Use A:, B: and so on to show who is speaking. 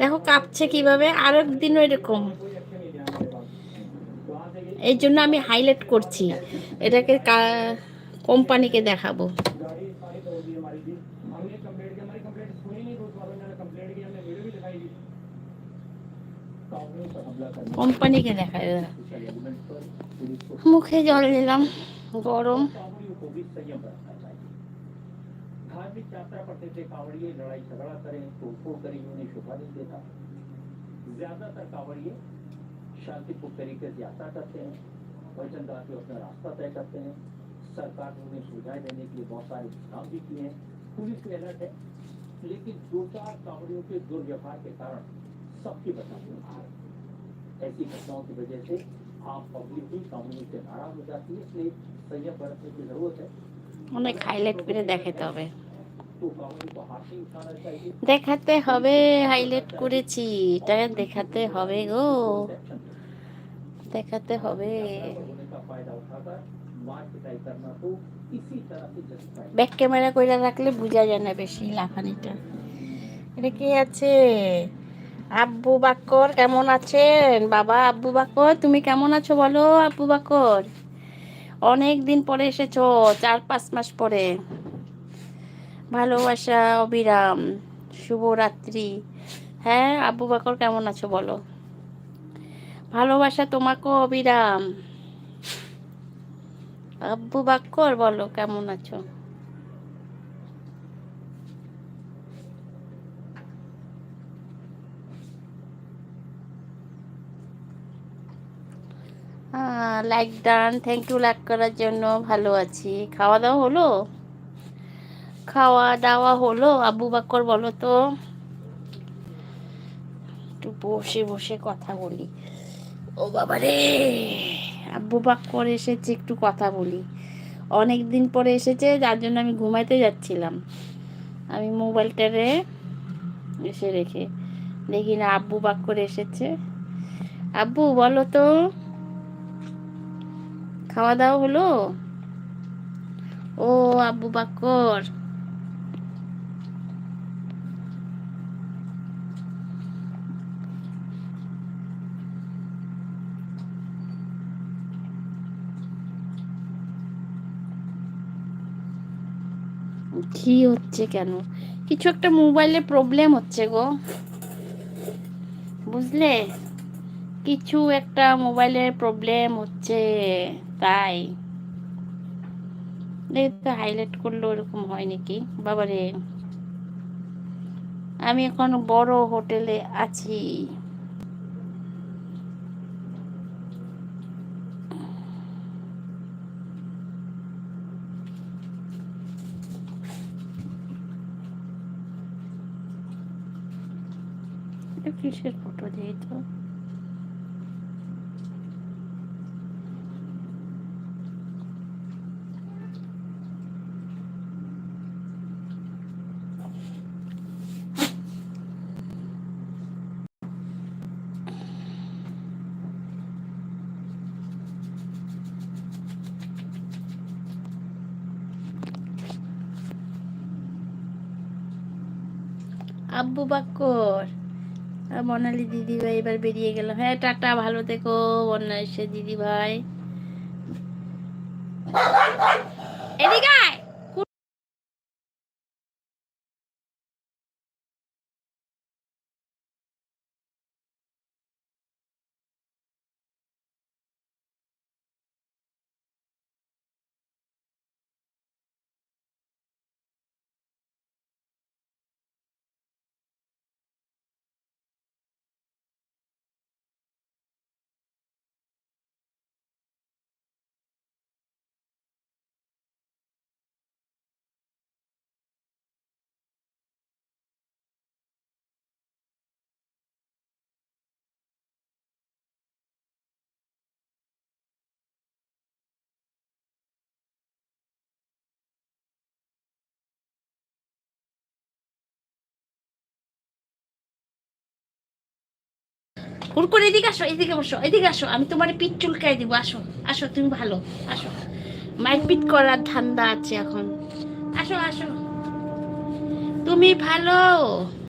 A: দেখো কাঁপছে কীভাবে? আর একদিনও এরকম এই জন্য আমি হাইলাইট করছি। এটাকে কোম্পানিকে দেখাবো। কোম্পানিকে দেখা মুখে জল নিলাম, গরম।
B: धार्मिक यात्रा पर थे कांवड़िए, लड़ाई झगड़ा करें, तोड़फोड़ करें, उन्हें शोभा नहीं देता। ज़्यादातर कांवड़िए शांतिपूर्ण तरीके से यात्रा करते हैं, वचन के अपना रास्ता तय करते हैं। सरकार ने उन्हें सुविधाएँ देने के लिए बहुत सारे काम भी किए हैं। पुलिस भी अलर्ट है, लेकिन दो चार कांवड़ियों के दुर्व्यवहार के कारण सबकी बचाव में बदनामी ऐसी घटनाओं की वजह से आम पब्लिक भी कानूनी से नाराज़ हो जाती है, इसलिए संयम बरतने की ज़रूरत है।
A: उन्हें खाई लेट पीने देखे
B: तो अभी
A: দেখাতে হবে হাইলাইট করেছি, এটা দেখাতে হবে গো। দেখাতে হবে। ব্যাক ক্যামেরা করে রাখলে বোঝা যায় না বেশি লাফানিটা। এটা কি আছে? আব্বু বাকর, কেমন আছেন? বাবা, আব্বু বাকর, তুমি কেমন আছো বলো? আব্বু বাকর অনেক দিন পরে এসেছ, চার পাঁচ মাস পরে। ভালোবাসা, অবিরাম, শুভরাত্রি। হ্যাঁ আব্বু বাকর কেমন আছো বলো? ভালোবাসা তোমাকেও অবিরাম। আব্বু বাক্কর বলো, কেমন আছো? Like done thank you like করার জন্য ভালো আছি। খাওয়া দাওয়া হলো? খাওয়া দাওয়া হলো। আব্বু বাক্কর বলো তো। একটু বসে বসে কথা বলি। ও বাবা রে আব্বু বাক্কর এসেছে, একটু কথা বলি। অনেক দিন পরে এসেছে, যার জন্য আমি ঘুমাইতে যাচ্ছিলাম। আমি মোবাইলটারে এসে রেখে দেখি না আব্বু বাক্কর এসেছে। আব্বু বলো তো খাওয়া দাওয়া হলো? ও আব্বু বাক্কর! কি হচ্ছে কেন? কিছু একটা মোবাইলে প্রবলেম হচ্ছে গো। বুঝলে? কিছু একটা মোবাইলের প্রবলেম হচ্ছে, তাই। তো হাইলাইট করল এরকম হয় নাকি? বাবারে। আমি এখন বড় হোটেলে আছি। এটা কিসের ফটো দিয়ে তো? আব্বু বাক্কর। বর্ণালী দিদি ভাই এবার বেরিয়ে গেল। হ্যাঁ টাটা, ভালো থেকো বর্ণালী সে দিদি ভাই এদিকে কুরকুর এদিকে আসো, এদিকে বসো, এদিকে আসো। আমি তোমার পিঠ চুলকাই দিব, আসো আসো, তুমি ভালো, আসো। মায়ের পিঠ করার ধান্দা আছে এখন। আসো আসো। তুমি ভালো।